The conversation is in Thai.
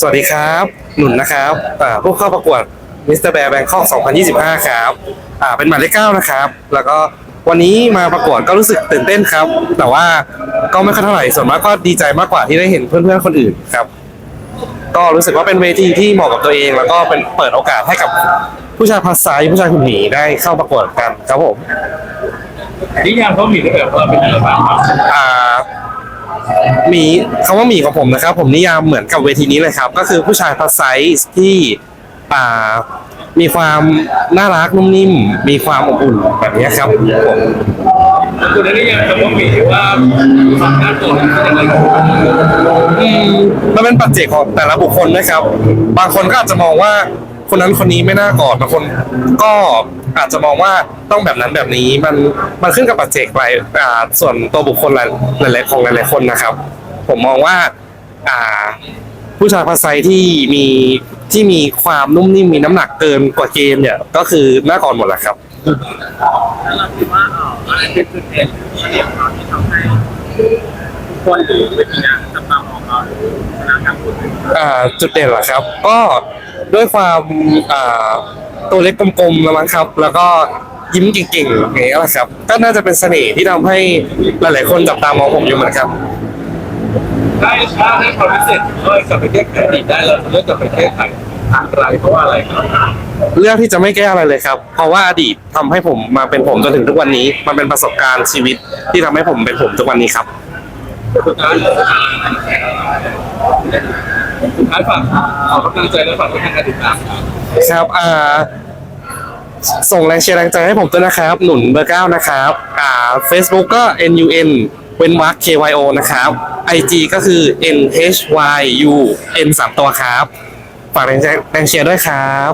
สวัสดีครับ หนุนนะครับอ่าผู้เข้าประกวดมิสเตอร์แบร์แบงคอก2025 ครับอ่าเป็นหมายเลขเก้านะครับ แล้วก็วันนี้มาประกวดก็รู้สึกตื่นเต้นครับ แต่ว่าก็ไม่ค่อยเท่าไหร่ ส่วนมากก็ดีใจมากกว่าที่ได้เห็นเพื่อนๆคนอื่นครับ ก็รู้สึกว่าเป็นเวทีที่เหมาะกับตัวเอง แล้วก็เป็นเปิดโอกาสให้กับผู้ชายพัสไซผู้ชายหุ่นหมีได้เข้าประกวดกันครับผมนิยามเขาหมีได้แบบว่าเป็นอะไรบ้างครับอ่า หมีคำว่าหมีของผมนะครับ ผมนิยามเหมือนกับเวทีนี้เลยครับ ก็คือผู้ชายพัสไซส์ที่อ่ามีความน่ารักนุ่มนิ่ม มีความอบอุ่นแบบนี้ครับผมคุณได้นิยามคำว่าหมีว่าความน่ากลัวเป็นยังไงอืมมันเป็นปัจเจกของแต่ละบุคคลนะครับ บางคนก็อาจจะมองว่า คนนั้นคนนี้ไม่น่ากอดบางคนก็อาจจะมองว่าต้องแบบนั้นแบบนี้มันมันขึ้นกับปัจเจกหลายอ่าส่วนตัวบุคคลหลายหลายๆของหลายๆคนนะครับ ผมมองว่า อ่า ผู้ชายภาษาที่มีที่มีความนุ่มนิ่มมีน้ำหนักเกินกว่าเกณฑ์เนี่ย ก็คือหน้าก่อนหมดแหละครับแล้วเราคิดว่าเอออะไรเป็นจุดเด่นเฉลี่ยของเราที่ทำให้คนหรือเวทีนั้นจับตามองเราชนะการพูดถึงอ่าจุดเด่นเหรอครับ ก็ ด้วยความอ่าตัวเล็กกลมๆแล้วมั้งครับ แล้วก็ยิ้มเก่งๆอย่างเงี้ยแหละครับก็น่าจะเป็นเสน่ห์ที่ทำให้หลายๆคนจับตามองผมอยู่เหมือนกัน ได้ถ้าได้ความพิเศษเลือกกลับไปแก้ไขอดีตได้เราเลือกกลับไปแก้ไขอะไรเพราะว่าอะไรครับเรื่องที่จะไม่แก้อะไรเลยครับ เพราะว่าอดีตทำให้ผมมาเป็นผมจนถึงทุกวันนี้ มันเป็นประสบการณ์ชีวิตที่ทำให้ผมเป็นผมทุกวันนี้ครับ สุดท้ายสุด ท้ายฝากขอกำลังใจและฝากทุกทานติดตามครับครับอ่าส่งแรงเชียร์แรงใจให้ผมด้วยนะครับ หนุนเบอร์เก้านะครับอ่า Facebook ก็ N U N เว้นวรรค K Y O นะครับ IG ก็คือ N H Y U N สามตัวครับ ฝากแรงใจแรงเชียร์ด้วยครับ